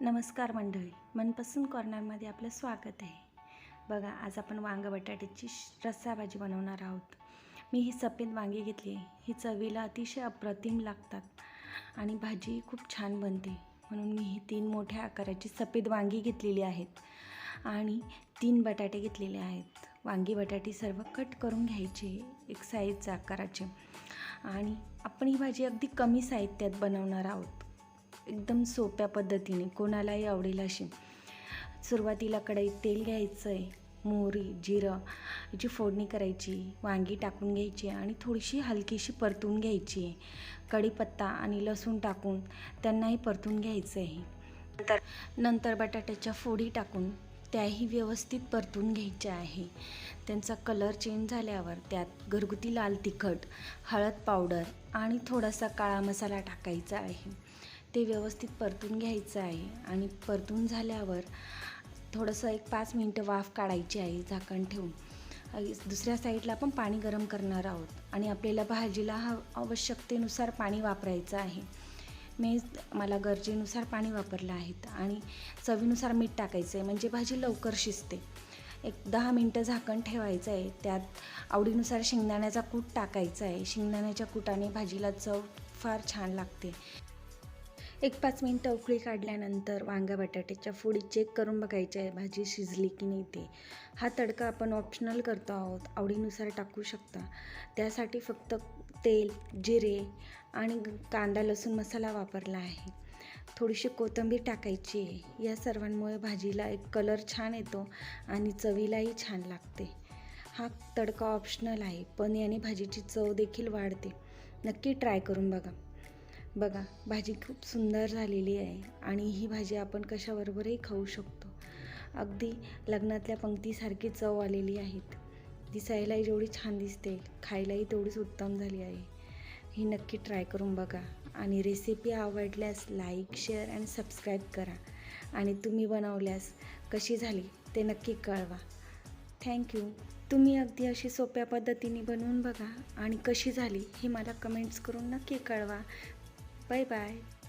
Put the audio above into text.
नमस्कार मंडळी मनपसंत कॉर्नरमध्ये आपलं स्वागत आहे. बघा आज आपण वांग बटाट्याची श- रस्सा भाजी बनवणार आहोत. मी ही सफेद वांगी घेतली आहे. ही चवीला अतिशय अप्रतिम लागतात आणि भाजी खूप छान बनते. म्हणून मी ही तीन मोठ्या आकाराची सफेद वांगी घेतलेली आहेत आणि तीन बटाटे घेतलेले आहेत. वांगी बटाटे सर्व कट करून घ्यायचे एक साईजच्या आकाराचे. आणि आपण ही भाजी अगदी कमी साहित्यात बनवणार आहोत. एकदम सोप्या पद्धतीने कोणालाही आवडेल अशी. सुरुवातीला कढईत तेल घ्यायचं आहे मोहरी जिरं याची फोडणी करायची वांगी टाकून घ्यायची आणि थोडीशी हलकीशी परतून घ्यायची. आहे कढीपत्ता आणि लसूण टाकून त्यांनाही परतून घ्यायचं आहे नंतर नंतर बटाट्याच्या फोडी टाकून त्याही व्यवस्थित परतून घ्यायच्या आहे. त्यांचा कलर चेंज झाल्यावर त्यात घरगुती लाल तिखट हळद पावडर आणि थोडासा काळा मसाला टाकायचा आहे. ते व्यवस्थित परतून घ्यायचं आहे. आणि परतून झाल्यावर थोडंसं एक पाच मिनटं वाफ काढायची आहे झाकण ठेवून. दुसऱ्या साईडला पण पाणी गरम करणार आहोत. आणि आपल्याला भाजीला हा आवश्यकतेनुसार पाणी वापरायचं आहे. मी मला गरजेनुसार पाणी वापरलं आहे आणि चवीनुसार मीठ टाकायचं आहे म्हणजे भाजी लवकर शिजते. एक दहा मिनटं झाकण ठेवायचं आहे. त्यात आवडीनुसार शेंगदाण्याचा कूट टाकायचा आहे. शेंगदाण्याच्या कुटाने भाजीला चव फार छान लागते. एक पाच मिनटं उकळी काढल्यानंतर वांगा बटाट्याच्या फोडी चेक करून बघायच्या आहे भाजी शिजली की नाही ते. हा तडका आपण ऑप्शनल करतो आहोत आवडीनुसार टाकू शकता. त्यासाठी फक्त तेल जिरे आणि कांदा लसूण मसाला वापरला आहे. थोडीशी कोथिंबीर टाकायची आहे. या सर्वांमुळे भाजीला एक कलर छान येतो आणि चवीलाही छान लागते. हा तडका ऑप्शनल आहे पण याने भाजीची चव देखील वाढते. नक्की ट्राय करून बघा. बघा भाजी खूप सुंदर झालेली आहे आणि ही भाजी आपण कशाबरोबरही खाऊ शकतो. अगदी लग्नातल्या पंक्तीसारखी चव आलेली आहेत. दिसायलाही जेवढी छान दिसते खायलाही तेवढीच उत्तम झाली आहे. ही नक्की ट्राय करून बघा आणि रेसिपी आवडल्यास लाईक शेअर अँड सबस्क्राईब करा. आणि तुम्ही बनवल्यास कशी झाली ते नक्की कळवा. थँक्यू तुम्ही अगदी अशी सोप्या पद्धतीने बनवून बघा आणि कशी झाली हे मला कमेंट्स करून नक्की कळवा. 拜拜。